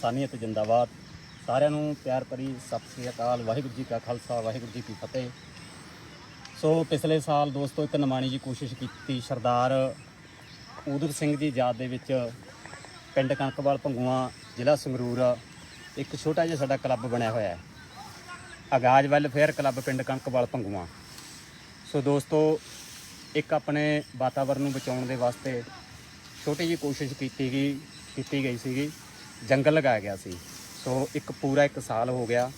ਇਨਸਾਨੀਅਤ, ਜਿੰਦਾਬਾਦ। ਸਾਰਿਆਂ ਨੂੰ ਪਿਆਰ ਭਰੀ ਸਤਿ ਸ੍ਰੀ ਅਕਾਲ। ਵਾਹਿਗੁਰੂ ਜੀ ਕਾ ਖਾਲਸਾ, ਵਾਹਿਗੁਰੂ ਜੀ ਕੀ ਫਤਿਹ। ਸੋ ਪਿਛਲੇ ਸਾਲ ਦੋਸਤੋ, ਇੱਕ ਨਿਮਾਣੀ ਜੀ ਕੋਸ਼ਿਸ਼ ਕੀਤੀ ਸਰਦਾਰ ਊਧਮ ਸਿੰਘ ਦੀ ਯਾਦ ਦੇ ਵਿੱਚ ਪਿੰਡ ਕਣਕਵਾਲ ਭੰਗੂਆਂ, ਜ਼ਿਲ੍ਹਾ ਸੰਗਰੂਰ, ਇੱਕ ਛੋਟਾ ਜਿਹਾ ਸਾਡਾ ਕਲੱਬ ਬਣਿਆ ਹੋਇਆ ਹੈ। ਆਗਾਜ਼ ਵੈਲਫੇਅਰ ਕਲੱਬ ਪਿੰਡ ਕਣਕਵਾਲ ਭੰਗੂਆਂ। ਸੋ ਦੋਸਤੋ, ਇੱਕ ਆਪਣੇ ਵਾਤਾਵਰਣ ਨੂੰ ਬਚਾਉਣ ਦੇ ਵਾਸਤੇ ਛੋਟੀ ਜਿਹੀ ਕੋਸ਼ਿਸ਼ ਕੀਤੀ ਗਈ ਕੀਤੀ ਗਈ ਸੀਗੀ। ਜੰਗਲ ਲਗਾਇਆ ਗਿਆ ਸੀ। ਸੋ ਇੱਕ ਪੂਰਾ ਇੱਕ ਸਾਲ ਹੋ ਗਿਆ।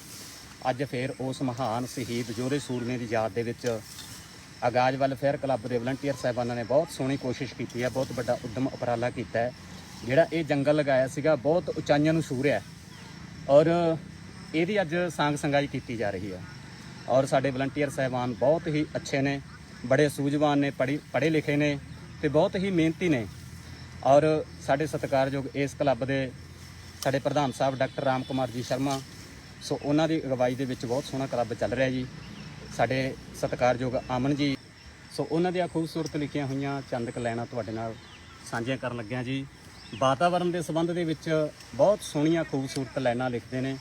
ਅੱਜ ਫੇਰ ਉਸ ਮਹਾਨ ਸ਼ਹੀਦ ਜੋਰੇ ਸੂਰਮੇ ਦੀ ਯਾਦ ਦੇ ਵਿੱਚ ਆਗਾਜ਼ ਵੈਲਫੇਅਰ ਕਲੱਬ ਦੇ ਵਲੰਟੀਅਰ ਸਾਹਿਬਾਨਾਂ ਨੇ ਬਹੁਤ ਸੋਹਣੀ ਕੋਸ਼ਿਸ਼ ਕੀਤੀ ਹੈ, ਬਹੁਤ ਵੱਡਾ ਉਦਮ ਉਪਰਾਲਾ ਕੀਤਾ ਹੈ। ਜਿਹੜਾ ਇਹ ਜੰਗਲ ਲਗਾਇਆ ਸੀਗਾ, ਬਹੁਤ ਉਚਾਈਆਂ ਨੂੰ ਛੂ ਰਿਹਾ ਔਰ ਇਹਦੀ ਅੱਜ ਸਾਂਗ ਸੰਗਾਈ ਕੀਤੀ ਜਾ ਰਹੀ ਹੈ। ਔਰ ਸਾਡੇ ਵਲੰਟੀਅਰ ਸਹਿਬਾਨ ਬਹੁਤ ਹੀ ਅੱਛੇ ਨੇ, ਬੜੇ ਸੂਝਵਾਨ ਨੇ, ਪੜ੍ਹੀ ਪੜ੍ਹੇ ਲਿਖੇ ਨੇ ਤੇ ਬਹੁਤ ਹੀ ਮਿਹਨਤੀ ਨੇ। ਔਰ ਸਾਡੇ ਸਤਿਕਾਰਯੋਗ ਇਸ ਕਲੱਬ ਦੇ ਸਾਡੇ ਪ੍ਰਧਾਨ ਸਾਹਿਬ ਡਾਕਟਰ ਰਾਮ ਕੁਮਾਰ ਜੀ ਸ਼ਰਮਾ। ਸੋ ਉਹਨਾਂ ਦੀ ਅਗਵਾਈ ਦੇ ਵਿੱਚ ਬਹੁਤ ਸੋਹਣਾ ਕਲੱਬ ਚੱਲ ਰਿਹਾ ਜੀ। ਸਾਡੇ ਸਤਿਕਾਰਯੋਗ ਅਮਨ ਜੀ। ਸੋ ਉਹਨਾਂ ਦੀਆਂ ਖੂਬਸੂਰਤ ਲਿਖੀਆਂ ਹੋਈਆਂ ਚੰਦ ਕ ਲੈਣਾ ਤੁਹਾਡੇ ਨਾਲ ਸਾਂਝੀਆਂ ਕਰਨ ਲੱਗਿਆ ਜੀ। ਵਾਤਾਵਰਣ ਦੇ ਸੰਬੰਧ ਦੇ ਵਿੱਚ ਬਹੁਤ ਸੋਹਣੀਆਂ ਖੂਬਸੂਰਤ ਲਾਈਨਾਂ ਲਿਖਦੇ ਨੇ।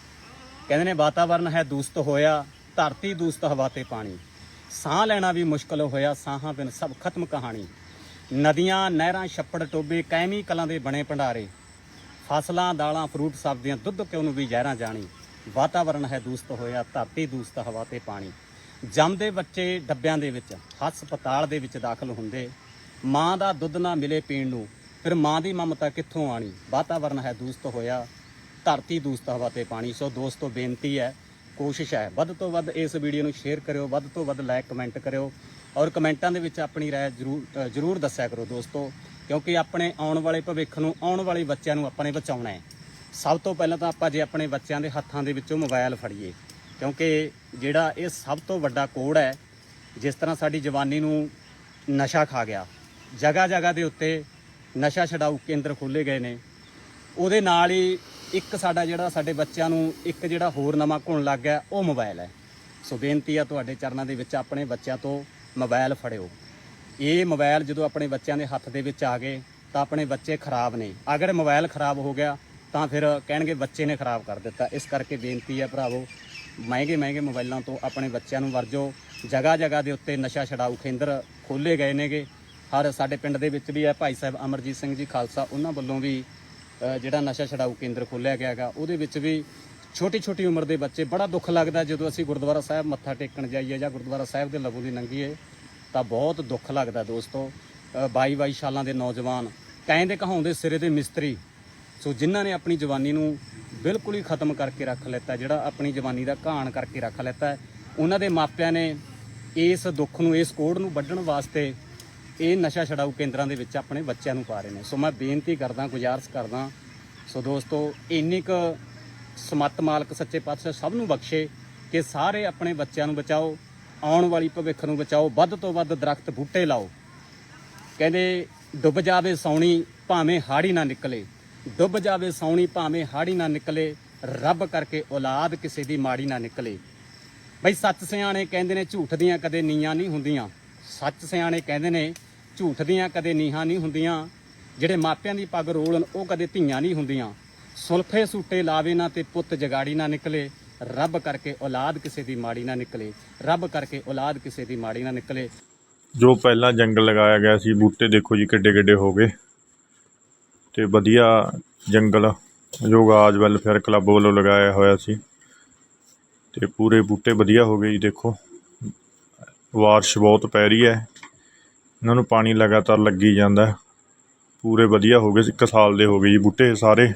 ਕਹਿੰਦੇ ਨੇ ਵਾਤਾਵਰਣ ਹੈ ਦੂਸ਼ਿਤ ਹੋਇਆ, ਧਰਤੀ ਦੂਸ਼ਿਤ ਹਵਾ ਤੇ ਪਾਣੀ। ਸਾਹ ਲੈਣਾ ਵੀ ਮੁਸ਼ਕਲ ਹੋਇਆ, ਸਾਹਾਂ ਬਿਨ ਸਭ ਖਤਮ ਕਹਾਣੀ। ਨਦੀਆਂ, ਨਹਿਰਾਂ, ਛੱਪੜ ਟੋਬੇ ਕੈਮੀ ਕਲਾਂ ਦੇ ਬਣੇ ਭੰਡਾਰੇ। ਫਸਲਾਂ, ਦਾਲਾਂ, ਫਰੂਟ, ਸਬਜ਼ੀਆਂ, ਦੁੱਧ ਕਿਉਂ ਨੂੰ ਵੀ ਜ਼ਹਿਰਾਂ ਜਾਣੀ। ਵਾਤਾਵਰਣ ਹੈ ਦੂਸ਼ਿਤ ਹੋਇਆ, ਧਰਤੀ ਦੂਸਤ ਹਵਾ ਤੇ ਪਾਣੀ। ਜੰਮਦੇ ਬੱਚੇ ਡੱਬਿਆਂ ਦੇ ਵਿੱਚ, ਹਸਪਤਾਲ ਦੇ ਵਿੱਚ ਦਾਖਲ ਹੁੰਦੇ। ਮਾਂ ਦਾ ਦੁੱਧ ਨਾ ਮਿਲੇ ਪੀਣ ਨੂੰ, ਫਿਰ ਮਾਂ ਦੀ ਮਮਤਾ ਕਿੱਥੋਂ ਆਣੀ? ਵਾਤਾਵਰਣ ਹੈ ਦੂਸ਼ਿਤ ਹੋਇਆ, ਧਰਤੀ ਦੂਸਤ ਹਵਾ ਤੇ ਪਾਣੀ। ਸੋ ਦੋਸਤੋ, ਬੇਨਤੀ ਹੈ, ਕੋਸ਼ਿਸ਼ ਹੈ, ਵੱਧ ਤੋਂ ਵੱਧ ਇਸ ਵੀਡੀਓ ਨੂੰ ਸ਼ੇਅਰ ਕਰਿਓ, ਵੱਧ ਤੋਂ ਵੱਧ ਲਾਈਕ ਕਮੈਂਟ ਕਰਿਓ। ਔਰ ਕਮੈਂਟਾਂ ਦੇ ਵਿੱਚ ਆਪਣੀ ਰਾਏ ਜਰੂਰ ਜਰੂਰ ਦੱਸਿਆ ਕਰੋ ਦੋਸਤੋ। ਕਿਉਂਕਿ ਆਪਣੇ ਆਉਣ ਵਾਲੇ ਭਵਿੱਖ ਨੂੰ, ਆਉਣ ਵਾਲੇ ਬੱਚਿਆਂ ਨੂੰ ਆਪਾਂ ਨੇ ਬਚਾਉਣਾ ਹੈ। ਸਭ ਤੋਂ ਪਹਿਲਾਂ ਤਾਂ ਆਪਾਂ ਜੇ ਆਪਣੇ ਬੱਚਿਆਂ ਦੇ ਹੱਥਾਂ ਦੇ ਵਿੱਚੋਂ ਮੋਬਾਈਲ ਫੜੀਏ, ਕਿਉਂਕਿ ਜਿਹੜਾ ਇਹ ਸਭ ਤੋਂ ਵੱਡਾ ਕੋੜ ਹੈ, ਜਿਸ ਤਰ੍ਹਾਂ ਸਾਡੀ ਜਵਾਨੀ ਨੂੰ ਨਸ਼ਾ ਖਾ ਗਿਆ ਜਗ੍ਹਾ ਜਗ੍ਹਾ ਦੇ ਉੱਤੇ ਨਸ਼ਾ ਛਡਾਊ ਕੇਂਦਰ ਖੋਲੇ ਗਏ ਨੇ। ਉਹਦੇ ਨਾਲ ਹੀ ਇੱਕ ਸਾਡਾ ਜਿਹੜਾ ਸਾਡੇ ਬੱਚਿਆਂ ਨੂੰ ਇੱਕ ਜਿਹੜਾ ਹੋਰ ਨਵਾਂ ਘੁਣ ਲੱਗ ਗਿਆ, ਉਹ ਮੋਬਾਈਲ ਹੈ। ਸੋ ਬੇਨਤੀ ਆ ਤੁਹਾਡੇ ਚਰਨਾਂ ਦੇ ਵਿੱਚ ਆਪਣੇ ਬੱਚਿਆਂ ਤੋਂ ਮੋਬਾਈਲ ਫੜਿਓ। ਇਹ ਮੋਬਾਈਲ ਜਦੋਂ ਆਪਣੇ ਬੱਚਿਆਂ ਦੇ ਹੱਥ ਦੇ ਵਿੱਚ ਆ ਗਏ, ਤਾਂ ਆਪਣੇ ਬੱਚੇ ਖਰਾਬ ਨੇ। ਅਗਰ ਮੋਬਾਈਲ ਖਰਾਬ ਹੋ ਗਿਆ, ਤਾਂ ਫਿਰ ਕਹਿਣਗੇ ਬੱਚੇ ਨੇ ਖਰਾਬ ਕਰ ਦਿੱਤਾ। ਇਸ ਕਰਕੇ ਬੇਨਤੀ ਹੈ ਭਰਾਵੋ, ਮਹਿੰਗੇ ਮਹਿੰਗੇ ਮੋਬਾਈਲਾਂ ਤੋਂ ਆਪਣੇ ਬੱਚਿਆਂ ਨੂੰ ਵਰਜੋ। ਜਗ੍ਹਾ ਜਗ੍ਹਾ ਦੇ ਉੱਤੇ ਨਸ਼ਾ ਛਡਾਊ ਕੇਂਦਰ ਖੋਲੇ ਗਏ ਨੇਗੇ। ਹਰ ਸਾਡੇ ਪਿੰਡ ਦੇ ਵਿੱਚ ਵੀ ਹੈ, ਭਾਈ ਸਾਹਿਬ ਅਮਰਜੀਤ ਸਿੰਘ ਜੀ ਖਾਲਸਾ, ਉਹਨਾਂ ਵੱਲੋਂ ਵੀ ਜਿਹੜਾ ਨਸ਼ਾ ਛਡਾਊ ਕੇਂਦਰ ਖੋਲਿਆ ਗਿਆ ਹੈਗਾ, ਉਹਦੇ ਵਿੱਚ ਵੀ ਛੋਟੀ ਛੋਟੀ ਉਮਰ ਦੇ ਬੱਚੇ, ਬੜਾ ਦੁੱਖ ਲੱਗਦਾ ਜਦੋਂ ਅਸੀਂ ਗੁਰਦੁਆਰਾ ਸਾਹਿਬ ਮੱਥਾ ਟੇਕਣ ਜਾਈਏ ਜਾਂ ਗੁਰਦੁਆਰਾ ਸਾਹਿਬ ਦੇ ਲਗੂ ਦੀ ਲੰਘੀਏ ਤਾਂ ਬਹੁਤ ਦੁੱਖ ਲੱਗਦਾ ਦੋਸਤੋ। 22 22 ਸਾਲਾਂ ਦੇ ਨੌਜਵਾਨ ਕਹਿੰਦੇ ਕਹਾਉਂਦੇ ਸਿਰੇ ਦੇ ਮਿਸਤਰੀ। ਸੋ ਜਿਨ੍ਹਾਂ ਨੇ ਆਪਣੀ ਜਵਾਨੀ ਨੂੰ ਬਿਲਕੁਲ ਹੀ ਖਤਮ ਕਰਕੇ ਰੱਖ ਲਿੱਤਾ, ਜਿਹੜਾ ਆਪਣੀ ਜਵਾਨੀ ਦਾ ਘਾਣ ਕਰਕੇ ਰੱਖ ਲਿੱਤਾ, ਉਹਨਾਂ ਦੇ ਮਾਪਿਆਂ ਨੇ ਇਸ ਦੁੱਖ ਨੂੰ, ਇਸ ਕੋੜ ਨੂੰ ਵੱਢਣ ਵਾਸਤੇ ਇਹ ਨਸ਼ਾ ਛਡਾਊ ਕੇਂਦਰਾਂ ਦੇ ਵਿੱਚ ਆਪਣੇ ਬੱਚਿਆਂ ਨੂੰ ਪਾ ਰਹੇ ਨੇ। ਸੋ ਮੈਂ ਬੇਨਤੀ ਕਰਦਾ, ਗੁਜ਼ਾਰਿਸ਼ ਕਰਦਾ, ਸੋ ਦੋਸਤੋ, ਇੰਨੀ ਕੁ ਸਮੱਤ ਮਾਲਕ ਸੱਚੇ ਪਾਤਸ਼ਾਹ ਸਭ ਨੂੰ ਬਖਸ਼ੇ ਕਿ ਸਾਰੇ ਆਪਣੇ ਬੱਚਿਆਂ ਨੂੰ ਬਚਾਓ। ਆਉਣ ਵਾਲੀ ਭਵਿੱਖ ਨੂੰ ਬਚਾਓ, ਵੱਧ ਤੋਂ ਵੱਧ ਦਰਖਤ ਬੂਟੇ ਲਾਓ। ਕਹਿੰਦੇ, ਡੁੱਬ ਜਾਵੇ ਸੌਣੀ, ਭਾਵੇਂ ਹਾੜੀ ਨਾ ਨਿਕਲੇ। ਡੁੱਬ ਜਾਵੇ ਸੌਣੀ, ਭਾਵੇਂ ਹਾੜੀ ਨਾ ਨਿਕਲੇ, ਰੱਬ ਕਰਕੇ ਔਲਾਦ ਕਿਸੇ ਦੀ ਮਾੜੀ ਨਾ ਨਿਕਲੇ। ਬਈ ਸੱਚ ਸਿਆਣੇ ਕਹਿੰਦੇ ਨੇ, ਝੂਠ ਦੀਆਂ ਕਦੇ ਨੀਆਂ ਨਹੀਂ ਹੁੰਦੀਆਂ। ਸੱਚ ਸਿਆਣੇ ਕਹਿੰਦੇ ਨੇ, ਝੂਠ ਦੀਆਂ ਕਦੇ ਨੀਹਾਂ ਨਹੀਂ ਹੁੰਦੀਆਂ। ਜਿਹੜੇ ਮਾਪਿਆਂ ਦੀ ਪੱਗ ਰੋਲਣ, ਉਹ ਕਦੇ ਧੀਆਂ ਨਹੀਂ ਹੁੰਦੀਆਂ। ਸੁਲਫੇ ਸੂਟੇ ਲਾਵੇ ਨਾ ਤੇ ਪੁੱਤ ਜਗਾੜੀ ਨਾ ਨਿਕਲੇ। ਰੱਬ ਕਰਕੇ ਔਲਾਦ ਕਿਸੇ ਦੀ ਮਾੜੀ ਨਾ ਨਿਕਲੇ, ਰੱਬ ਕਰਕੇ ਔਲਾਦ ਕਿਸੇ ਦੀ ਮਾੜੀ ਨਾ ਨਿਕਲੇ। ਜੋ ਪਹਿਲਾਂ ਜੰਗਲ ਲਗਾਇਆ ਗਿਆ ਸੀ, ਬੂਟੇ ਦੇਖੋ ਜੀ ਕਿੱਡੇ ਕਿੱਡੇ ਹੋ ਗਏ। ਤੇ ਵਧੀਆ ਜੰਗਲ, ਜੋ ਆਜ ਵੈਲਫੇਅਰ ਕਲੱਬ ਵੱਲੋਂ ਲਗਾਇਆ ਹੋਇਆ ਸੀ। ਤੇ ਪੂਰੇ ਬੂਟੇ ਵਧੀਆ ਹੋ ਗਏ ਜੀ, ਦੇਖੋ। ਵਾਰਸ਼ ਬਹੁਤ ਪੈ ਰਹੀ ਹੈ। ਇਹਨਾਂ ਨੂੰ ਪਾਣੀ ਲਗਾਤਾਰ ਲੱਗੀ ਜਾਂਦਾ। ਪੂਰੇ ਵਧੀਆ ਹੋ ਗਏ ਇੱਕ ਸਾਲ ਦੇ ਹੋ ਗਏ ਜੀ ਬੂਟੇ ਸਾਰੇ।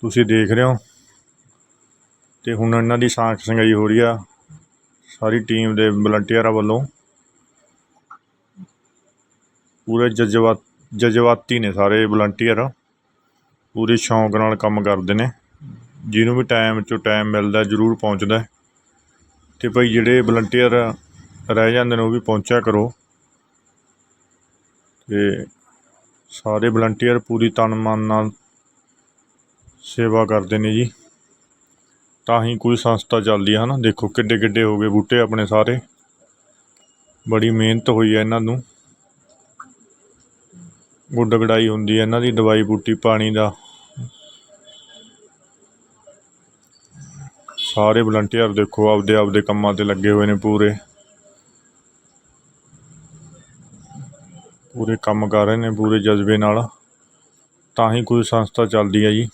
ਤੁਸੀਂ ਦੇਖ ਰਹੇ ਹੋ। ਅਤੇ ਹੁਣ ਇਹਨਾਂ ਦੀ ਸਾਂਖ ਸੰਗਾਈ ਹੋ ਰਹੀ ਆ, ਸਾਰੀ ਟੀਮ ਦੇ ਵਲੰਟੀਅਰਾਂ ਵੱਲੋਂ। ਪੂਰੇ ਜਜ਼ਬਾਤ ਜਜ਼ਬਾਤੀ ਨੇ ਸਾਰੇ ਵਲੰਟੀਅਰ ਪੂਰੇ ਸ਼ੌਂਕ ਨਾਲ ਕੰਮ ਕਰਦੇ ਨੇ। ਜਿਹਨੂੰ ਵੀ ਟਾਈਮ ਚੋਂ ਟਾਈਮ ਮਿਲਦਾ, ਜ਼ਰੂਰ ਪਹੁੰਚਦਾ ਹੈ। ਤੇ ਭਾਈ ਜਿਹੜੇ ਵਲੰਟੀਅਰ ਰਹਿ ਜਾਂਦੇ ਨੇ, ਉਹ ਵੀ ਪਹੁੰਚਿਆ ਕਰੋ। ਤੇ ਸਾਰੇ ਵਲੰਟੀਅਰ ਪੂਰੀ ਤਨ ਮਨ ਨਾਲ ਸੇਵਾ ਕਰਦੇ ਨੇ ਜੀ। ਤਾਂ ਹੀ ਕੋਈ ਸੰਸਥਾ ਚੱਲਦੀ ਹੈ ਨਾ ਦੇਖੋ ਕਿੱਡੇ ਕਿੱਡੇ ਹੋ ਗਏ ਬੂਟੇ ਆਪਣੇ ਸਾਰੇ। ਬੜੀ ਮਿਹਨਤ ਹੋਈ ਹੈ ਇਹਨਾਂ ਨੂੰ। ਗੁੱਡ ਗੜਾਈ ਹੁੰਦੀ ਹੈ ਇਹਨਾਂ ਦੀ, ਦਵਾਈ ਬੂਟੀ ਪਾਣੀ ਦਾ। ਸਾਰੇ ਵਲੰਟੀਅਰ ਦੇਖੋ, ਆਪਦੇ ਆਪਦੇ ਕੰਮਾਂ ਤੇ ਲੱਗੇ ਹੋਏ ਨੇ ਪੂਰੇ। ਪੂਰੇ ਕੰਮ ਕਰ ਰਹੇ ਨੇ, ਪੂਰੇ ਜਜ਼ਬੇ ਨਾਲ। ਤਾਂ ਹੀ ਕੋਈ ਸੰਸਥਾ ਚੱਲਦੀ ਹੈ ਜੀ,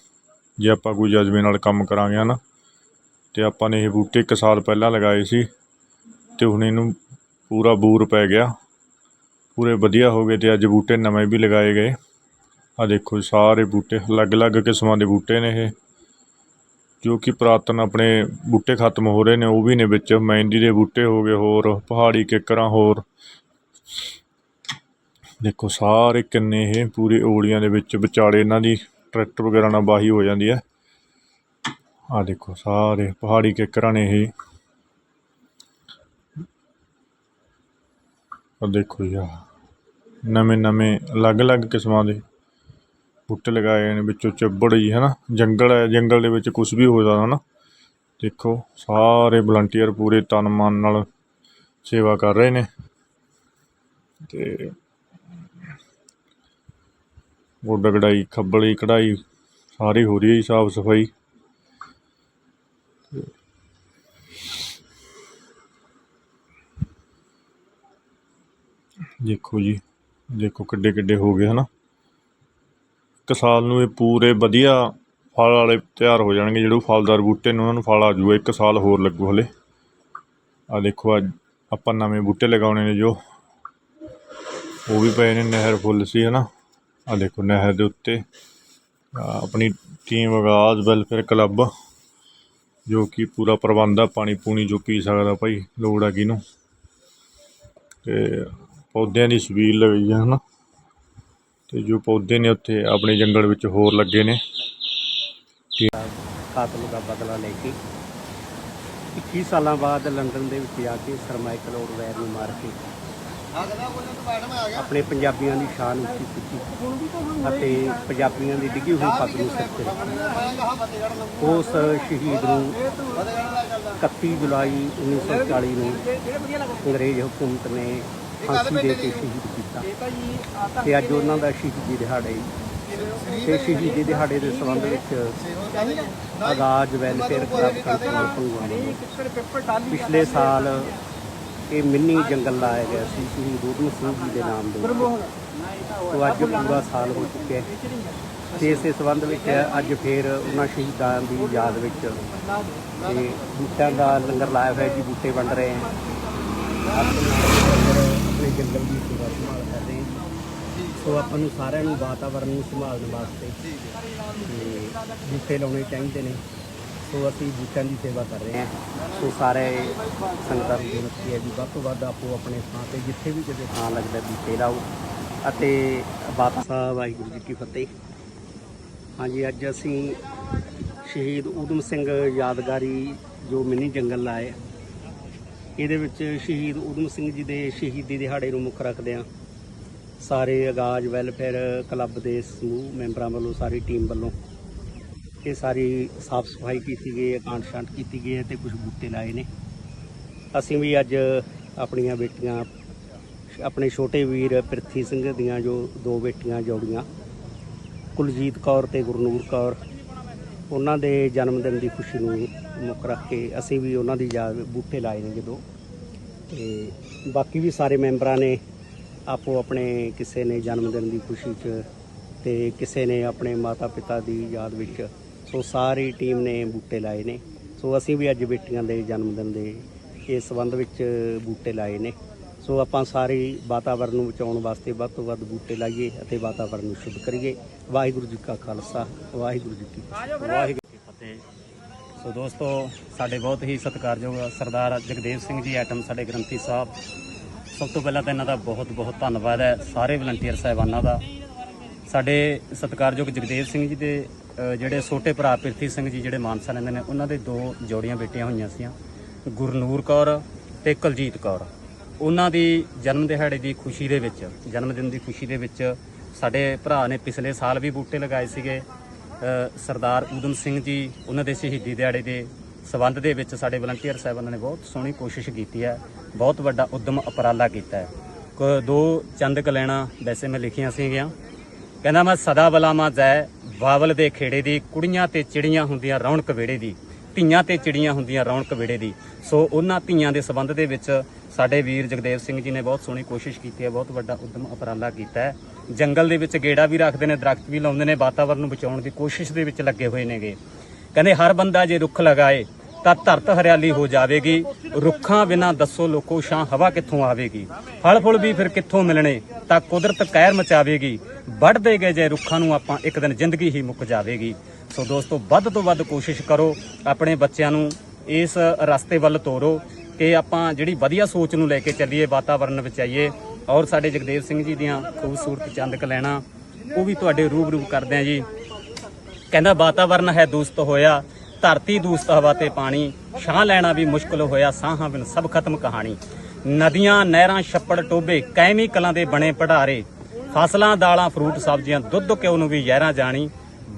ਜੇ ਆਪਾਂ ਕੋਈ ਜਜ਼ਬੇ ਨਾਲ ਕੰਮ ਕਰਾਂਗੇ, ਹਨਾ? ਤੇ ਆਪਾਂ ਨੇ ਇਹ ਬੂਟੇ ਇੱਕ ਸਾਲ ਪਹਿਲਾਂ ਲਗਾਏ ਸੀ ਤੇ ਹੁਣ ਇਹਨੂੰ ਪੂਰਾ ਬੂਰ ਪੈ ਗਿਆ। ਪੂਰੇ ਵਧੀਆ ਹੋ ਗਏ ਤੇ ਅੱਜ ਬੂਟੇ ਨਵੇਂ ਵੀ ਲਗਾਏ ਗਏ। ਆ ਦੇਖੋ ਸਾਰੇ ਬੂਟੇ, ਅਲੱਗ-ਅਲੱਗ ਕਿਸਮਾਂ ਦੇ ਬੂਟੇ ਨੇ ਇਹ। ਜੋ ਕਿ ਪੁਰਾਤਨ ਆਪਣੇ ਬੂਟੇ ਖਤਮ ਹੋ ਰਹੇ ਨੇ, ਉਹ ਵੀ ਨੇ ਵਿੱਚ। ਮਹਿੰਦੀ ਦੇ ਬੂਟੇ ਹੋ ਗਏ ਹੋਰ, ਪਹਾੜੀ ਕਿੱਕਰਾਂ ਹੋਰ। ਦੇਖੋ ਸਾਰੇ ਕਿੰਨੇ ਇਹ ਪੂਰੇ ਓਲੀਆਂ ਦੇ ਵਿੱਚ ਵਿਚਾਲੇ ਇਹਨਾਂ ਦੀ ਟਰੈਕਟਰ ਵਗੈਰਾ ਨਾਲ ਬਾਹੀ ਹੋ ਜਾਂਦੀ ਹੈ। ਆ ਦੇਖੋ, ਸਾਰੇ ਪਹਾੜੀ ਕਿੱਕਰਾਂ ਨੇ ਇਹ। ਆ ਦੇਖੋ ਯਾ ਨਵੇਂ ਨਵੇਂ, ਅਲੱਗ-ਅਲੱਗ ਕਿਸਮਾਂ ਦੇ ਬੂਟੇ ਲਗਾਏ ਨੇ ਵਿੱਚੋਂ ਚੱਬੜ ਜੀ ਹੈ ਨਾ ਜੰਗਲ ਹੈ, ਜੰਗਲ ਦੇ ਵਿੱਚ ਕੁਝ ਵੀ ਹੋ ਸਕਦਾ ਹੈ ਨਾ ਦੇਖੋ, ਸਾਰੇ ਵਲੰਟੀਅਰ ਪੂਰੇ ਤਨ ਮਨ ਨਾਲ ਸੇਵਾ ਕਰ ਰਹੇ ਨੇ। ਤੇ ਗੋਡਾ ਕਢਾਈ, ਖੱਬਲੀ ਕਢਾਈ, ਸਾਰੀ ਹੋ ਰਹੀ ਹੈ ਜੀ, ਸਾਫ਼ ਸਫ਼ਾਈ। ਦੇਖੋ ਜੀ, ਦੇਖੋ ਕਿੱਡੇ ਕਿੱਡੇ ਹੋ ਗਏ ਹਨਾ। ਇੱਕ ਸਾਲ ਨੂੰ ਇਹ ਪੂਰੇ ਵਧੀਆ ਫਲ ਵਾਲੇ ਤਿਆਰ ਹੋ ਜਾਣਗੇ, ਜਿਹੜੇ ਫਲਦਾਰ ਬੂਟੇ ਨੇ, ਉਹਨਾਂ ਨੂੰ ਫਲ ਆ ਜਾਊਗਾ, ਇੱਕ ਸਾਲ ਹੋਰ ਲੱਗੂ ਹਲੇ। ਆ ਦੇਖੋ ਅੱਜ ਆਪਾਂ ਨਵੇਂ ਬੂਟੇ ਲਗਾਉਣੇ ਨੇ ਜੋ। ਉਹ ਵੀ ਪਏ ਨੇ, ਨਹਿਰ ਫੁੱਲ ਸੀ ਹਨਾ। ਆ ਦੇਖੋ ਨਹਿਰ ਦੇ ਉੱਤੇ ਆਪਣੀ ਟੀਮ ਆਗਾਜ਼ ਵੈਲਫੇਅਰ ਕਲੱਬ ਜੋ ਕਿ ਪੂਰਾ ਪ੍ਰਬੰਧ ਆ, ਪਾਣੀ ਪੂਣੀ ਜੋ ਪੀ ਸਕਦਾ ਭਾਈ, ਲੋੜ ਆ ਕਿਹਨੂੰ ਤੇ ਪੌਦਿਆਂ ਦੀ ਛਬੀਲ ਲਗਾਈ ਆ, ਹਨਾ? ਤੇ ਜੋ ਪੌਦੇ ਨੇ ਉੱਥੇ ਆਪਣੇ ਜੰਗਲ ਵਿੱਚ ਹੋਰ ਲੱਗੇ ਨੇ। ਕਾਤਲ ਦਾ ਬਦਲਾ ਲੈ ਕੇ 21 ਸਾਲਾਂ ਬਾਅਦ ਲੰਡਨ ਦੇ ਵਿੱਚ ਜਾ ਕੇ ਸਰ ਮਾਈਕਲ ਔਰਵੈਰ ਨੂੰ ਮਾਰ ਕੇ ਆਪਣੇ ਪੰਜਾਬੀਆਂ ਦੀ ਸ਼ਾਨ ਉੱਚੀ ਕੀਤੀ ਅਤੇ ਪੰਜਾਬੀਆਂ ਦੀ ਡਿੱਗੀ ਹੋਈ ਪੱਗ ਨੂੰ ਸਿਰ ਤੇ ਉਸ ਸ਼ਹੀਦ ਨੂੰ 31 ਜੁਲਾਈ 1940 ਨੂੰ ਅੰਗਰੇਜ਼ ਹਕੂਮਤ ਨੇ ਫਾਂਸੀ ਦੇ ਕੇ ਸ਼ਹੀਦ ਕੀਤਾ। ਤੇ ਅੱਜ ਉਹਨਾਂ ਦਾ ਸ਼ਹੀਦੀ ਦਿਹਾੜਾ ਹੈ ਤੇ ਸ਼ਹੀਦੀ ਦਿਹਾੜੇ ਦੇ ਸੰਬੰਧ ਵਿੱਚ ਆਗਾਜ਼ ਵੈਲਫੇਅਰ ਕਲੱਬ ਕੰਟਰੋਲ ਪੰਗਵਾਨੀ ਪਿਛਲੇ ਸਾਲ ਇਹ ਮਿੰਨੀ ਜੰਗਲ ਲਾਇਆ ਗਿਆ ਸੀ ਸ਼ਹੀਦ ਊਧਮ ਸਿੰਘ ਜੀ ਦੇ ਨਾਮ ਦੇ। ਤੋਂ ਅੱਜ ਪੂਰਾ ਸਾਲ ਹੋ ਚੁੱਕਿਆ ਤੇ ਇਸੇ ਸੰਬੰਧ ਵਿੱਚ ਅੱਜ ਫੇਰ ਉਹਨਾਂ ਸ਼ਹੀਦਾਂ ਦੀ ਯਾਦ ਵਿੱਚ ਤੇ ਬੂਟਿਆਂ ਦਾ ਲੰਗਰ ਲਾਇਆ ਹੋਇਆ ਜੀ ਬੂਟੇ ਵੰਡ ਰਹੇ ਆਪਣੇ ਜੰਗਲ ਦੀ ਸੇਵਾ ਸੰਭਾਲ ਕਰ ਰਹੇ ਹਾਂ। ਸੋ ਆਪਾਂ ਨੂੰ ਸਾਰਿਆਂ ਨੂੰ ਵਾਤਾਵਰਨ ਨੂੰ ਸੰਭਾਲਣ ਵਾਸਤੇ ਤੇ ਬੂਟੇ ਲਾਉਣੇ ਚਾਹੀਦੇ ਨੇ। ਸੋ ਅਸੀਂ ਬੂਟਿਆਂ ਦੀ ਸੇਵਾ ਕਰ ਰਹੇ ਹਾਂ। ਸੋ ਸਾਰੇ ਸੰਗਤਾਂ ਨੂੰ ਬੇਨਤੀ ਹੈ ਵੀ ਵੱਧ ਤੋਂ ਵੱਧ ਆਪੋ ਆਪਣੇ ਥਾਂ ਤੇ ਜਿੱਥੇ ਵੀ ਕਿਤੇ ਥਾਂ ਲੱਗਦਾ ਬੂਟੇ ਲਾਓ ਅਤੇ ਬਾਦਸ਼ਾਹ ਵਾਹਿਗੁਰੂ ਜੀ ਕੀ ਫਤਿਹ। ਹਾਂਜੀ, ਅੱਜ ਅਸੀਂ ਸ਼ਹੀਦ ਊਧਮ ਸਿੰਘ ਯਾਦਗਾਰੀ ਜੋ ਮਿੰਨੀ ਜੰਗਲ ਲਾਏ। ਇਹਦੇ ਵਿੱਚ ਸ਼ਹੀਦ ਊਧਮ ਸਿੰਘ ਜੀ ਦੇ ਸ਼ਹੀਦੀ ਦਿਹਾੜੇ ਨੂੰ ਮੁੱਖ ਰੱਖਦੇ ਹਾਂ। ਸਾਰੇ ਆਗਾਜ਼, ਵੈਲਫੇਅਰ ਕਲੱਬ ਦੇ ਸਮੂਹ ਮੈਂਬਰਾਂ ਵੱਲੋਂ, ਸਾਰੀ ਟੀਮ ਵੱਲੋਂ ਇਹ ਸਾਰੀ ਸਾਫ਼ ਸਫ਼ਾਈ ਕੀਤੀ ਗਈ ਹੈ ਕਾਂਟ ਸ਼ਾਂਟ ਕੀਤੀ ਗਈ ਹੈ ਤੇ ਕੁਝ ਬੂਟੇ ਲਾਏ ਨੇ। ਅਸੀਂ ਵੀ ਅੱਜ ਆਪਣੀਆਂ ਬੇਟੀਆਂ, ਆਪਣੇ ਛੋਟੇ ਵੀਰ ਪ੍ਰਿਥੀ ਸਿੰਘ ਦੀਆਂ ਜੋ ਦੋ ਬੇਟੀਆਂ ਜੋੜੀਆਂ, ਕੁਲਜੀਤ ਕੌਰ ਤੇ ਗੁਰਨੂਰ ਕੌਰ ਉਹਨਾਂ ਦੇ ਜਨਮ ਦਿਨ ਦੀ ਖੁਸ਼ੀ ਨੂੰ ਮੁੱਖ ਰੱਖ ਕੇ ਅਸੀਂ ਵੀ ਉਹਨਾਂ ਦੀ ਯਾਦ ਬੂਟੇ ਲਾਏ ਨੇ ਜਦੋਂ। ਤੇ ਬਾਕੀ ਵੀ ਸਾਰੇ ਮੈਂਬਰਾਂ ਨੇ ਆਪੋ ਆਪਣੇ ਕਿਸੇ ਨੇ ਜਨਮ ਦਿਨ ਦੀ ਖੁਸ਼ੀ 'ਚ ਤੇ ਕਿਸੇ ਨੇ ਆਪਣੇ ਮਾਤਾ ਪਿਤਾ ਦੀ ਯਾਦ ਵਿੱਚ, ਸੋ ਸਾਰੀ ਟੀਮ ਨੇ ਬੂਟੇ ਲਾਏ ਨੇ। ਸੋ ਅਸੀਂ ਵੀ ਅੱਜ ਬੇਟੀਆਂ ਦੇ ਜਨਮ ਦਿਨ ਦੇ ਇਸ ਸੰਬੰਧ ਵਿੱਚ ਬੂਟੇ ਲਾਏ ਨੇ। ਸੋ ਆਪਾਂ ਸਾਰੇ ਵਾਤਾਵਰਨ ਨੂੰ ਬਚਾਉਣ ਵਾਸਤੇ ਵੱਧ ਤੋਂ ਵੱਧ ਬੂਟੇ ਲਾਈਏ ਅਤੇ ਵਾਤਾਵਰਨ ਨੂੰ ਸ਼ੁੱਧ ਕਰੀਏ। ਵਾਹਿਗੁਰੂ ਜੀ ਕਾ ਖਾਲਸਾ, ਵਾਹਿਗੁਰੂ ਜੀ ਕੀ ਫਤਿਹ। ਵਾਹਿਗੁਰੂ ਜੀ ਕੀ ਫਤਿਹ। ਸੋ ਦੋਸਤੋ, ਸਾਡੇ ਬਹੁਤ ਹੀ ਸਤਿਕਾਰਯੋਗ ਸਰਦਾਰ ਜਗਦੇਵ ਸਿੰਘ ਜੀ, ਐਟਮ ਸਾਡੇ ਗ੍ਰੰਥੀ ਸਾਹਿਬ। ਸਭ ਤੋਂ ਪਹਿਲਾਂ ਤਾਂ ਇਹਨਾਂ ਦਾ ਬਹੁਤ ਬਹੁਤ ਧੰਨਵਾਦ ਹੈ, ਸਾਰੇ ਵਲੰਟੀਅਰ ਸਾਹਿਬਾਨਾਂ ਦਾ। ਸਾਡੇ ਸਤਿਕਾਰਯੋਗ ਜਗਦੇਵ ਸਿੰਘ ਜੀ ਦੇ ਜਿਹੜੇ ਛੋਟੇ ਭਰਾ ਪ੍ਰਿਥੀ ਸਿੰਘ ਜੀ, ਜਿਹੜੇ ਮਾਨਸਾ ਰਹਿੰਦੇ ਨੇ, ਉਹਨਾਂ ਦੇ ਦੋ ਜੋੜੀਆਂ ਬੇਟੀਆਂ ਹੋਈਆਂ ਸੀਆਂ। ਗੁਰਨੂਰ ਕੌਰ ਤੇ ਕੁਲਜੀਤ ਕੌਰ। ਉਹਨਾਂ ਦੀ ਜਨਮ ਦਿਹਾੜੇ ਦੀ ਖੁਸ਼ੀ ਦੇ ਵਿੱਚ, ਜਨਮ ਦਿਨ ਦੀ ਖੁਸ਼ੀ ਦੇ ਵਿੱਚ ਸਾਡੇ ਭਰਾ ਨੇ ਪਿਛਲੇ ਸਾਲ ਵੀ ਬੂਟੇ ਲਗਾਏ ਸੀਗੇ। ਸਰਦਾਰ ਊਧਮ ਸਿੰਘ ਜੀ, ਉਹਨਾਂ ਦੇ ਸ਼ਹੀਦੀ ਦਿਹਾੜੇ ਦੇ ਸਬੰਧ ਦੇ ਵਿੱਚ ਸਾਡੇ ਵਲੰਟੀਅਰ ਸਾਹਿਬਾਨਾਂ ਨੇ ਬਹੁਤ ਸੋਹਣੀ ਕੋਸ਼ਿਸ਼ ਕੀਤੀ ਹੈ, ਬਹੁਤ ਵੱਡਾ ਉਦਮ ਉਪਰਾਲਾ ਕੀਤਾ ਹੈ। ਕ- ਦੋ ਚੰਦ ਕਲੈਣਾ ਵੈਸੇ ਮੈਂ ਲਿਖੀਆਂ ਸੀਗੀਆਂ। ਕਹਿੰਦਾ, ਮੈਂ ਸਦਾ ਬਲਾਵਾਂ ਜੈ ਬਾਵਲ ਦੇ ਖੇੜੇ ਦੀ, ਕੁੜੀਆਂ ਤੇ ਚਿੜੀਆਂ ਹੁੰਦੀਆਂ ਰੌਣਕ ਵੇੜੇ ਦੀ, ਧੀਆਂ ਤੇ ਚਿੜੀਆਂ ਹੁੰਦੀਆਂ ਰੌਣਕ ਵੇੜੇ ਦੀ। ਸੋ ਉਹਨਾਂ ਧੀਆਂ ਦੇ ਸਬੰਧ ਦੇ ਵਿੱਚ ਸਾਡੇ ਵੀਰ ਜਗਦੇਵ ਸਿੰਘ ਜੀ ਨੇ ਬਹੁਤ ਸੋਹਣੀ ਕੋਸ਼ਿਸ਼ ਕੀਤੀ ਹੈ, ਬਹੁਤ ਵੱਡਾ ਉਦਮ ਉਪਰਾਲਾ ਕੀਤਾ ਹੈ। ਜੰਗਲ ਦੇ ਵਿੱਚ ਗੇੜਾ ਵੀ ਰੱਖਦੇ ਨੇ, ਦਰਖਤ ਵੀ ਲਾਉਂਦੇ ਨੇ, ਵਾਤਾਵਰਨ ਨੂੰ ਬਚਾਉਣ ਦੀ ਕੋਸ਼ਿਸ਼ ਦੇ ਵਿੱਚ ਲੱਗੇ ਹੋਏ ਨੇਗੇ। ਕਹਿੰਦੇ ਹਰ ਬੰਦਾ ਜੇ ਰੁੱਖ ਲਗਾਏ, ਤਾਂ ਧਰਤ ਹਰਿਆਲੀ ਹੋ ਜਾਵੇਗੀ। ਰੁੱਖਾਂ ਬਿਨਾਂ ਦੱਸੋ ਲੋਕੋ ਛਾਂ ਹਵਾ ਕਿੱਥੋਂ ਆਵੇਗੀ? ਫਲ ਫੁੱਲ ਵੀ ਫਿਰ ਕਿੱਥੋਂ ਮਿਲਣੇ, ਤਾਂ ਕੁਦਰਤ ਕਹਿਰ ਮਚਾਵੇਗੀ। ਵੱਢਦੇ ਗਏ ਜੇ ਰੁੱਖਾਂ ਨੂੰ ਆਪਾਂ ਇੱਕ ਦਿਨ ਜ਼ਿੰਦਗੀ ਹੀ ਮੁੱਕ ਜਾਵੇਗੀ। ਸੋ ਦੋਸਤੋ, ਵੱਧ ਤੋਂ ਵੱਧ ਕੋਸ਼ਿਸ਼ ਕਰੋ, ਆਪਣੇ ਬੱਚਿਆਂ ਨੂੰ ਇਸ ਰਸਤੇ ਵੱਲ ਤੋਰੋ। ਕਿ ਆਪਾਂ ਜਿਹੜੀ ਵਧੀਆ ਸੋਚ ਨੂੰ ਲੈ ਕੇ ਚੱਲੀਏ, ਵਾਤਾਵਰਨ ਵਿੱਚ ਆਈਏ ਔਰ ਸਾਡੇ ਜਗਦੇਵ ਸਿੰਘ ਜੀ ਦੀਆਂ ਖੂਬਸੂਰਤ ਚੰਦ ਕਲੈਣਾ, ਉਹ ਵੀ ਤੁਹਾਡੇ ਰੂਬਰੂ ਕਰਦੇ ਆ ਜੀ। ਕਹਿੰਦਾ, ਵਾਤਾਵਰਨ ਹੈ ਦੂਸ਼ਿਤ ਹੋਇਆ, ਧਰਤੀ ਦੂਸ਼ਿਤ ਹਵਾ ਤੇ ਪਾਣੀ ਸਾਹ ਲੈਣਾ ਵੀ ਮੁਸ਼ਕਲ ਹੋਇਆ, ਸਾਹਾਂ ਬਿਨ ਸਭ ਖਤਮ ਕਹਾਣੀ। ਨਦੀਆਂ, ਨਹਿਰਾਂ, ਛੱਪੜ ਟੋਬੇ ਕੈਮੀਕਲਾਂ ਦੇ ਬਣੇ ਪੜਾਰੇ ਫਸਲਾਂ, ਦਾਲਾਂ, ਫਰੂਟ, ਸਬਜ਼ੀਆਂ, ਦੁੱਧ, ਘਿਓ ਨੂੰ ਵੀ ਜ਼ਹਿਰਾਂ ਜਾਣੀ,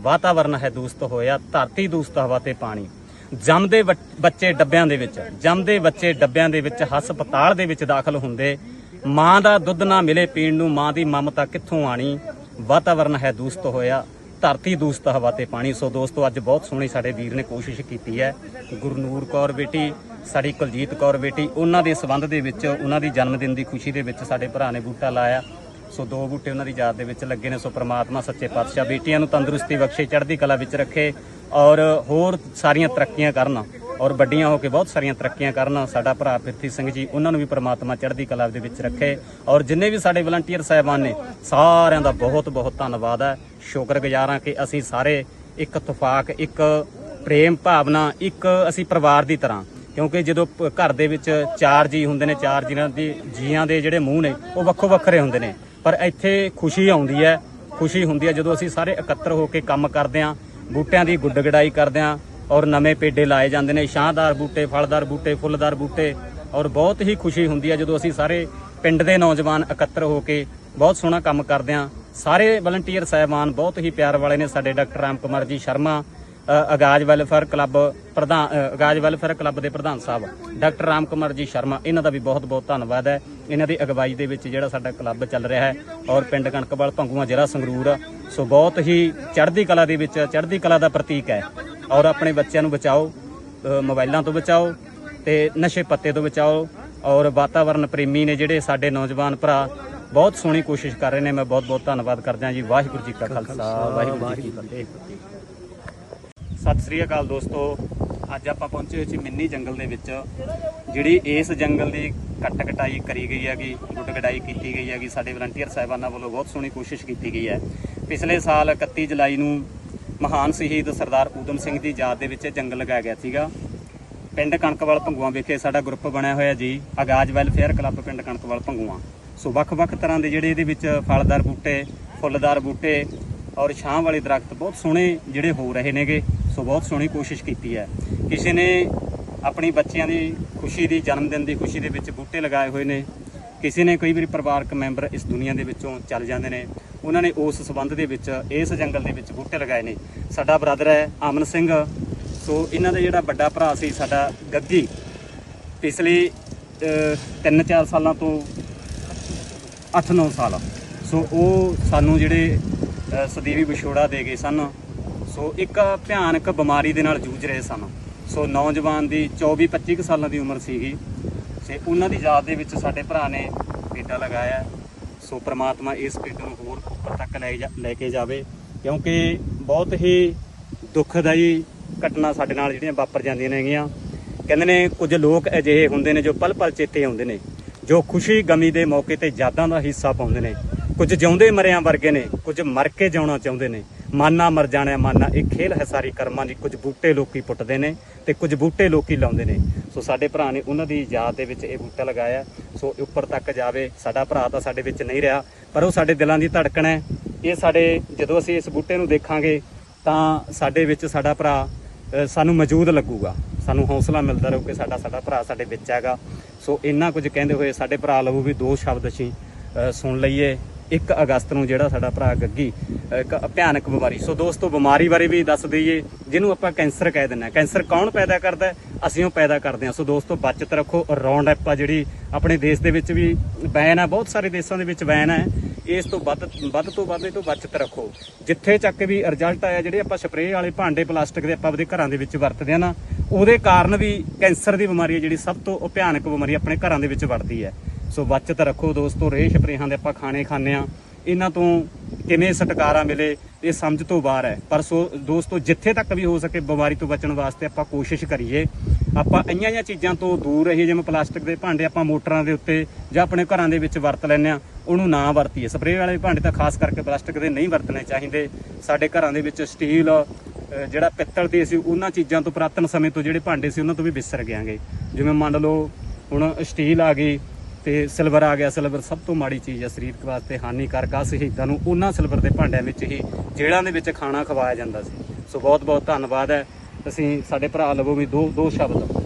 ਵਾਤਾਵਰਨ ਹੈ ਦੂਸ਼ਿਤ ਹੋਇਆ, ਧਰਤੀ ਦੂਸ਼ਿਤ ਹਵਾ ਤੇ ਪਾਣੀ। ਜੰਮਦੇ ਬੱਚ- ਬੱਚੇ ਡੱਬਿਆਂ ਦੇ ਵਿੱਚ, ਜੰਮਦੇ ਬੱਚੇ ਡੱਬਿਆਂ ਦੇ ਵਿੱਚ, ਹਸਪਤਾਲ ਦੇ ਵਿੱਚ ਦਾਖਲ ਹੁੰਦੇ। ਮਾਂ ਦਾ ਦੁੱਧ ਨਾ ਮਿਲੇ ਪੀਣ ਨੂੰ ਮਾਂ ਦੀ ਮਮਤਾ ਕਿੱਥੋਂ ਆਣੀ? ਵਾਤਾਵਰਨ ਹੈ ਦੂਸ਼ਿਤ ਹੋਇਆ, ਧਰਤੀ ਦੂਸ਼ਿਤ ਹਵਾ ਤੇ ਪਾਣੀ। ਸੋ ਦੋਸਤੋ, ਅੱਜ ਬਹੁਤ ਸੋਹਣੀ ਸਾਡੇ ਵੀਰ ਨੇ ਕੋਸ਼ਿਸ਼ ਕੀਤੀ ਹੈ। ਗੁਰਨੂਰ ਕੌਰ ਬੇਟੀ, ਸਾਡੀ ਕੁਲਜੀਤ ਕੌਰ ਬੇਟੀ, ਉਹਨਾਂ ਦੇ ਸਬੰਧ ਦੇ ਵਿੱਚ, ਉਹਨਾਂ ਦੀ ਜਨਮ ਦਿਨ ਦੀ ਖੁਸ਼ੀ ਦੇ ਵਿੱਚ ਸਾਡੇ ਭਰਾ ਨੇ ਬੂਟਾ ਲਾਇਆ। ਸੋ ਦੋ ਬੂਟੇ ਉਹਨਾਂ ਦੀ ਯਾਦ ਦੇ ਵਿੱਚ ਲੱਗੇ ਨੇ। ਸੋ ਪ੍ਰਮਾਤਮਾ ਸੱਚੇ ਪਾਤਸ਼ਾਹ ਬੇਟੀਆਂ ਨੂੰ ਤੰਦਰੁਸਤੀ ਬਖਸ਼ੇ, ਚੜ੍ਹਦੀ ਕਲਾ ਵਿੱਚ ਰੱਖੇ। ਔਰ ਹੋਰ ਸਾਰੀਆਂ ਤਰੱਕੀਆਂ ਕਰਨ ਔਰ ਵੱਡੀਆਂ ਹੋ ਕੇ ਬਹੁਤ ਸਾਰੀਆਂ ਤਰੱਕੀਆਂ ਕਰਨ, ਸਾਡਾ ਭਰਾ ਪ੍ਰਿਥੀ ਸਿੰਘ ਜੀ, ਉਹਨਾਂ ਨੂੰ ਵੀ ਪ੍ਰਮਾਤਮਾ ਚੜ੍ਹਦੀ ਕਲਾ ਦੇ ਵਿੱਚ ਰੱਖੇ ਔਰ ਜਿੰਨੇ ਵੀ ਸਾਡੇ ਵਲੰਟੀਅਰ ਸਾਹਿਬਾਨ ਨੇ, ਸਾਰਿਆਂ ਦਾ ਬਹੁਤ ਬਹੁਤ ਧੰਨਵਾਦ ਹੈ। ਸ਼ੁਕਰਗੁਜ਼ਾਰ ਹਾਂ ਕਿ ਅਸੀਂ ਸਾਰੇ ਇੱਕ ਇਤਫਾਕ ਇੱਕ ਪ੍ਰੇਮ ਭਾਵਨਾ, ਇੱਕ ਅਸੀਂ ਪਰਿਵਾਰ ਦੀ ਤਰ੍ਹਾਂ, ਕਿਉਂਕਿ ਜਦੋਂ ਪ- ਘਰ ਦੇ ਵਿੱਚ ਚਾਰ ਜੀ ਹੁੰਦੇ ਨੇ, ਚਾਰ ਜੀਆਂ ਦੀ ਜੀਆਂ ਦੇ ਜਿਹੜੇ ਮੂੰਹ ਨੇ, ਉਹ ਵੱਖੋ ਵੱਖਰੇ ਹੁੰਦੇ ਨੇ। ਪਰ ਇੱਥੇ ਖੁਸ਼ੀ ਆਉਂਦੀ ਹੈ, ਖੁਸ਼ੀ ਹੁੰਦੀ ਹੈ ਜਦੋਂ ਅਸੀਂ ਸਾਰੇ ਇਕੱਤਰ ਹੋ ਕੇ ਕੰਮ ਕਰਦੇ ਹਾਂ ਬੂਟਿਆਂ ਦੀ ਗੁੱਡ ਗੜਾਈ ਕਰਦੇ ਹਾਂ ਔਰ ਨਵੇਂ ਪੇਡੇ ਲਾਏ ਜਾਂਦੇ ਨੇ ਛਾਂਦਾਰ ਬੂਟੇ ਫਲਦਾਰ ਬੂਟੇ ਫੁੱਲਦਾਰ ਬੂਟੇ ਔਰ ਬਹੁਤ ਹੀ ਖੁਸ਼ੀ ਹੁੰਦੀ ਹੈ ਜਦੋਂ ਅਸੀਂ ਸਾਰੇ ਪਿੰਡ ਦੇ ਨੌਜਵਾਨ ਇਕੱਤਰ ਹੋ ਕੇ ਬਹੁਤ ਸੋਹਣਾ ਕੰਮ ਕਰਦੇ ਹਾਂ ਸਾਰੇ ਵਲੰਟੀਅਰ ਸਾਹਿਬਾਨ ਬਹੁਤ ਹੀ ਪਿਆਰ ਵਾਲੇ ਨੇ ਸਾਡੇ ਡਾਕਟਰ ਰਾਮ ਕੁਮਾਰ ਜੀ ਸ਼ਰਮਾ ਅ, ਅਗਾਜ ਵੈਲਫੇਅਰ ਕਲੱਬ ਪ੍ਰਧਾਨ ਆਗਾਜ਼ ਵੈਲਫੇਅਰ ਕਲੱਬ ਦੇ ਪ੍ਰਧਾਨ ਸਾਹਿਬ ਡਾਕਟਰ ਰਾਮ ਕੁਮਾਰ ਜੀ ਸ਼ਰਮਾ ਇਹਨਾਂ ਦਾ ਵੀ ਬਹੁਤ ਬਹੁਤ ਧੰਨਵਾਦ ਹੈ। ਇਹਨਾਂ ਦੀ ਅਗਵਾਈ ਦੇ ਵਿੱਚ ਜਿਹੜਾ ਸਾਡਾ ਕਲੱਬ ਚੱਲ ਰਿਹਾ ਹੈ ਔਰ ਪਿੰਡ ਕਣਕਵਾਲ ਭੰਗੂਆਂ ਜ਼ਿਲ੍ਹਾ ਸੰਗਰੂਰ ਸੋ ਬਹੁਤ ਹੀ ਚੜ੍ਹਦੀ ਕਲਾ ਦੇ ਵਿੱਚ ਚੜ੍ਹਦੀ ਕਲਾ ਦਾ ਪ੍ਰਤੀਕ ਹੈ। ਔਰ ਆਪਣੇ ਬੱਚਿਆਂ ਨੂੰ ਬਚਾਓ ਮੋਬਾਈਲਾਂ ਤੋਂ ਬਚਾਓ ਤੇ ਨਸ਼ੇ ਪੱਤੇ ਤੋਂ ਬਚਾਓ। ਔਰ ਵਾਤਾਵਰਣ ਪ੍ਰੇਮੀ ਨੇ ਜਿਹੜੇ ਸਾਡੇ ਨੌਜਵਾਨ ਭਰਾ ਬਹੁਤ ਸੋਹਣੀ ਕੋਸ਼ਿਸ਼ ਕਰ ਰਹੇ ਨੇ। ਮੈਂ ਬਹੁਤ ਬਹੁਤ ਧੰਨਵਾਦ ਕਰਦਾ ਜੀ। ਵਾਹਿਗੁਰੂ ਜੀ ਕਾ ਖਾਲਸਾ ਵਾਹਿਗੁਰੂ ਜੀ ਕੀ ਫਤਿਹ। ਸਤਿ ਸ੍ਰੀ ਅਕਾਲ ਦੋਸਤੋ। ਅੱਜ ਆਪਾਂ ਪਹੁੰਚੇ ਹੋਏ ਸੀ ਮਿੰਨੀ ਜੰਗਲ ਦੇ ਵਿੱਚ ਜਿਹੜੀ ਇਸ ਜੰਗਲ ਦੀ ਕੱਟ ਕਟਾਈ ਕਰੀ ਗਈ ਹੈਗੀ ਗੁੱਟ ਕਟਾਈ ਕੀਤੀ ਗਈ ਹੈਗੀ। ਸਾਡੇ ਵਲੰਟੀਅਰ ਸਾਹਿਬਾਨਾਂ ਵੱਲੋਂ ਬਹੁਤ ਸੋਹਣੀ ਕੋਸ਼ਿਸ਼ ਕੀਤੀ ਗਈ ਹੈ। ਪਿਛਲੇ ਸਾਲ 31 ਜੁਲਾਈ ਨੂੰ ਮਹਾਨ ਸ਼ਹੀਦ ਸਰਦਾਰ ਊਧਮ ਸਿੰਘ ਦੀ ਯਾਦ ਦੇ ਵਿੱਚ ਜੰਗਲ ਲਗਾਇਆ ਗਿਆ ਸੀਗਾ। ਪਿੰਡ ਕਣਕਵਾਲ ਭੰਗੂਆਂ ਵਿਖੇ ਸਾਡਾ ਗਰੁੱਪ ਬਣਿਆ ਹੋਇਆ ਜੀ। ਆਗਾਜ ਵੈਲਫੇਅਰ ਕਲੱਬ ਪਿੰਡ ਕਣਕਵਾਲ ਭੰਗੂਆਂ। ਸੋ ਵੱਖ-ਵੱਖ ਤਰ੍ਹਾਂ ਦੇ ਜਿਹੜੇ ਇਹਦੇ ਵਿੱਚ ਫਲਦਾਰ ਬੂਟੇ, ਫੁੱਲਦਾਰ ਬੂਟੇ ਔਰ ਛਾਂ ਵਾਲੇ ਦਰਖਤ ਬਹੁਤ ਸੋਹਣੇ ਜਿਹੜੇ ਹੋ ਰਹੇ ਨੇਗੇ। ਸੋ ਬਹੁਤ ਸੋਹਣੀ ਕੋਸ਼ਿਸ਼ ਕੀਤੀ ਹੈ। ਕਿਸੇ ਨੇ ਆਪਣੀ ਬੱਚਿਆਂ ਦੀ ਖੁਸ਼ੀ ਦੀ ਜਨਮ ਦਿਨ ਦੀ ਖੁਸ਼ੀ ਦੇ ਵਿੱਚ ਬੂਟੇ ਲਗਾਏ ਹੋਏ ਨੇ। ਕਿਸੇ ਨੇ ਕਈ ਵਾਰੀ ਪਰਿਵਾਰਕ ਮੈਂਬਰ ਇਸ ਦੁਨੀਆ ਦੇ ਵਿੱਚੋਂ ਚੱਲ ਜਾਂਦੇ ਨੇ। ਉਹਨਾਂ ਨੇ ਉਸ ਸਬੰਧ ਦੇ ਵਿੱਚ, ਇਸ ਜੰਗਲ ਦੇ ਵਿੱਚ ਬੂਟੇ ਲਗਾਏ ਨੇ। ਸਾਡਾ ਬ੍ਰਦਰ ਹੈ ਅਮਨ ਸਿੰਘ। ਸੋ ਇਹਨਾਂ ਦਾ ਜਿਹੜਾ ਵੱਡਾ ਭਰਾ ਸੀ, ਸਾਡਾ ਗੱਗੀ ਪਿਛਲੇ 3-4 ਸਾਲਾਂ ਤੋਂ 8-9 ਸਾਲ। ਸੋ ਉਹ ਸਾਨੂੰ ਜਿਹੜੇ ਸਦੀਵੀ ਵਿਛੋੜਾ ਦੇ ਗਏ ਸਨ। ਸੋ ਇੱਕ ਭਿਆਨਕ ਬਿਮਾਰੀ ਦੇ ਨਾਲ ਜੂਝ ਰਹੇ ਸਨ। ਸੋ ਨੌਜਵਾਨ ਦੀ 24-25 ਕੁ ਸਾਲਾਂ ਦੀ ਉਮਰ ਸੀਗੀ। ਤੇ ਉਹਨਾਂ ਦੀ ਯਾਦ ਦੇ ਵਿੱਚ ਸਾਡੇ ਭਰਾ ਨੇ ਪੇਡਾ ਲਗਾਇਆ। ਸੋ ਪ੍ਰਮਾਤਮਾ ਇਸ ਪੇਡ ਨੂੰ ਹੋਰ ਉੱਪਰ ਤੱਕ ਲੈ ਜਾ- ਲੈ ਕੇ ਜਾਵੇ, ਕਿਉਂਕਿ ਬਹੁਤ ਹੀ ਦੁੱਖਦਾਈ ਘਟਨਾ ਸਾਡੇ ਨਾਲ ਜਿਹੜੀਆਂ ਵਾਪਰ ਜਾਂਦੀਆਂ ਨੇਗੀਆਂ ਕਹਿੰਦੇ ਨੇ ਕੁਝ ਲੋਕ ਅਜਿਹੇ ਹੁੰਦੇ ਨੇ ਜੋ ਪਲ ਪਲ ਚੇਤੇ ਆਉਂਦੇ ਨੇ, ਜੋ ਖੁਸ਼ੀ ਗਮੀ ਦੇ ਮੌਕੇ ਤੇ ਯਾਦਾਂ ਦਾ ਹਿੱਸਾ ਪਾਉਂਦੇ ਨੇ। ਕੁਝ ਜਿਉਂਦੇ ਮਰਿਆਂ ਵਰਗੇ ਨੇ, ਕੁਝ ਮਰ ਕੇ ਜਿਉਣਾ ਚਾਹੁੰਦੇ ਨੇ। ਮਾਨਾ ਮਰ ਜਾਣਾ ਮਾਨਾ। ਇਹ ਖੇਲ ਹੈ ਸਾਰੀ ਕਰਮਾਂ ਦੀ। ਕੁਝ ਬੂਟੇ ਲੋਕੀ ਪੁੱਟਦੇ ਨੇ ਤੇ ਕੁਝ ਬੂਟੇ ਲੋਕੀ ਲਾਉਂਦੇ ਨੇ। ਸੋ ਸਾਡੇ ਭਰਾ ਨੇ ਉਹਨਾਂ ਦੀ ਯਾਦ ਦੇ ਵਿੱਚ ਇਹ ਬੂਟਾ ਲਗਾਇਆ। ਸੋ ਉੱਪਰ ਤੱਕ ਜਾਵੇ। ਸਾਡਾ ਭਰਾ ਤਾਂ ਸਾਡੇ ਵਿੱਚ ਨਹੀਂ ਰਿਹਾ, ਪਰ ਉਹ ਸਾਡੇ ਦਿਲਾਂ ਦੀ ਧੜਕਣ ਹੈ। ਇਹ ਸਾਡੇ, ਜਦੋਂ ਅਸੀਂ ਇਸ ਬੂਟੇ ਨੂੰ ਦੇਖਾਂਗੇ, ਤਾਂ ਸਾਡੇ ਵਿੱਚ ਸਾਡਾ ਭਰਾ ਸਾਨੂੰ ਮੌਜੂਦ ਲੱਗੂਗਾ। ਸਾਨੂੰ ਹੌਸਲਾ ਮਿਲਦਾ ਰਹੂ ਕਿ ਸਾਡਾ ਸਾਡਾ ਭਰਾ ਸਾਡੇ ਵਿੱਚ ਹੈਗਾ। ਸੋ ਇੰਨਾ ਕੁਝ ਕਹਿੰਦੇ ਹੋਏ ਸਾਡੇ ਭਰਾ ਲਵੂ ਵੀ ਦੋ ਸ਼ਬਦ ਅਸੀਂ ਸੁਣ ਲਈਏ। 1 ਅਗਸਤ ਨੂੰ ਜਿਹੜਾ ਸਾਡਾ ਭਰਾ ਗੱਗੀ ਇੱਕ ਭਿਆਨਕ ਬਿਮਾਰੀ। ਸੋ ਦੋਸਤੋ, ਬਿਮਾਰੀ ਬਾਰੇ ਵੀ ਦੱਸ ਦਈਏ, ਜਿਹਨੂੰ ਆਪਾਂ ਕੈਂਸਰ ਕਹਿ ਦਿੰਦੇ ਹਾਂ। ਕੈਂਸਰ ਕੌਣ ਪੈਦਾ ਕਰਦਾ ਅਸੀਂ ਉਹ ਪੈਦਾ ਕਰਦੇ ਹਾਂ। ਸੋ ਦੋਸਤੋ, ਬਚਤ ਰੱਖੋ। ਰੌਂਡ ਐਪ ਆ ਜਿਹੜੀ ਆਪਣੇ ਦੇਸ਼ ਦੇ ਵਿੱਚ ਵੀ ਬੈਨ ਹੈ। ਬਹੁਤ ਸਾਰੇ ਦੇਸ਼ਾਂ ਦੇ ਵਿੱਚ ਬੈਨ ਹੈ। ਇਸ ਤੋਂ ਵੱਧ ਵੱਧ ਤੋਂ ਵੱਧ ਇਹ ਤੋਂ ਬਚਤ ਰੱਖੋ। ਜਿੱਥੇ ਚੱਕ ਵੀ ਰਿਜ਼ਲਟ ਆਇਆ, ਜਿਹੜੇ ਆਪਾਂ ਸਪਰੇਅ ਵਾਲੇ ਭਾਂਡੇ ਪਲਾਸਟਿਕ ਦੇ ਆਪਾਂ ਆਪਦੇ ਘਰਾਂ ਦੇ ਵਿੱਚ ਵਰਤਦੇ ਆ ਨਾ, ਉਹਦੇ ਕਾਰਨ ਵੀ ਕੈਂਸਰ ਦੀ ਬਿਮਾਰੀ ਹੈ, ਜਿਹੜੀ ਸਭ ਤੋਂ ਭਿਆਨਕ ਬਿਮਾਰੀ ਆਪਣੇ ਘਰਾਂ ਦੇ ਵਿੱਚ ਵੜਦੀ ਹੈ। ਸੋ ਬਚਤ ਰੱਖੋ ਦੋਸਤੋ, ਰੇਹ ਸਪਰੇਹਾਂ ਦੇ ਆਪਾਂ ਖਾਣੇ ਖਾਂਦੇ ਆ ਇਹਨਾਂ ਤੋਂ ਕਿਵੇਂ ਛੁਟਕਾਰਾ ਮਿਲੇ, ਇਹ ਸਮਝ ਤੋਂ ਬਾਹਰ ਹੈ। ਪਰ ਸੋ ਦੋਸਤੋ, ਜਿੱਥੇ ਤੱਕ ਵੀ ਹੋ ਸਕੇ ਬਿਮਾਰੀ ਤੋਂ ਬਚਣ ਵਾਸਤੇ ਆਪਾਂ ਕੋਸ਼ਿਸ਼ ਕਰੀਏ। ਆਪਾਂ ਇੰਆਂ ਜਿਹੀਆਂ ਚੀਜ਼ਾਂ ਤੋਂ ਦੂਰ ਰਹੀਏ, ਜਿਵੇਂ ਪਲਾਸਟਿਕ ਦੇ ਭਾਂਡੇ ਆਪਾਂ ਮੋਟਰਾਂ ਦੇ ਉੱਤੇ ਜਾਂ ਆਪਣੇ ਘਰਾਂ ਦੇ ਵਿੱਚ ਵਰਤ ਲੈਂਦੇ ਆ ਉਹਨੂੰ ਨਾ ਵਰਤੀਏ। ਸਪਰੇਅ ਵਾਲੇ ਭਾਂਡੇ ਤਾਂ ਖਾਸ ਕਰਕੇ ਪਲਾਸਟਿਕ ਦੇ ਨਹੀਂ ਵਰਤਣੇ ਚਾਹੀਦੇ। ਸਾਡੇ ਘਰਾਂ ਦੇ ਵਿੱਚ ਸਟੀਲ ਜਿਹੜਾ ਪਿੱਤਲ ਦੇ ਸੀ ਉਹਨਾਂ ਚੀਜ਼ਾਂ ਤੋਂ ਪੁਰਾਤਨ ਸਮੇਂ ਤੋਂ ਜਿਹੜੇ ਭਾਂਡੇ ਸੀ, ਉਹਨਾਂ ਤੋਂ ਵੀ ਵਿਸਰ ਗਿਆਂਗੇ ਜਿਵੇਂ ਮੰਨ ਲਓ, ਹੁਣ ਸਟੀਲ ਆ ਗਈ ਤੇ ਸਿਲਵਰ ਆ ਗਿਆ। ਸਿਲਵਰ ਸਭ ਤੋਂ ਮਾੜੀ ਚੀਜ਼ ਹੈ ਸਰੀਰਕ ਵਾਸਤੇ ਹਾਨੀਕਾਰਕ ਆ ਸ਼ਹੀਦਾਂ ਨੂੰ ਉਹਨਾਂ ਸਿਲਵਰ ਦੇ ਭਾਂਡਿਆਂ ਵਿੱਚ ਹੀ ਜੇਲ੍ਹਾਂ ਦੇ ਵਿੱਚ ਖਾਣਾ ਖਵਾਇਆ ਜਾਂਦਾ ਸੀ। ਸੋ ਬਹੁਤ ਬਹੁਤ ਧੰਨਵਾਦ ਹੈ। ਤੁਸੀਂ ਸਾਡੇ ਭਰਾ ਲਵੋ ਵੀ ਦੋ ਦੋ ਸ਼ਬਦ।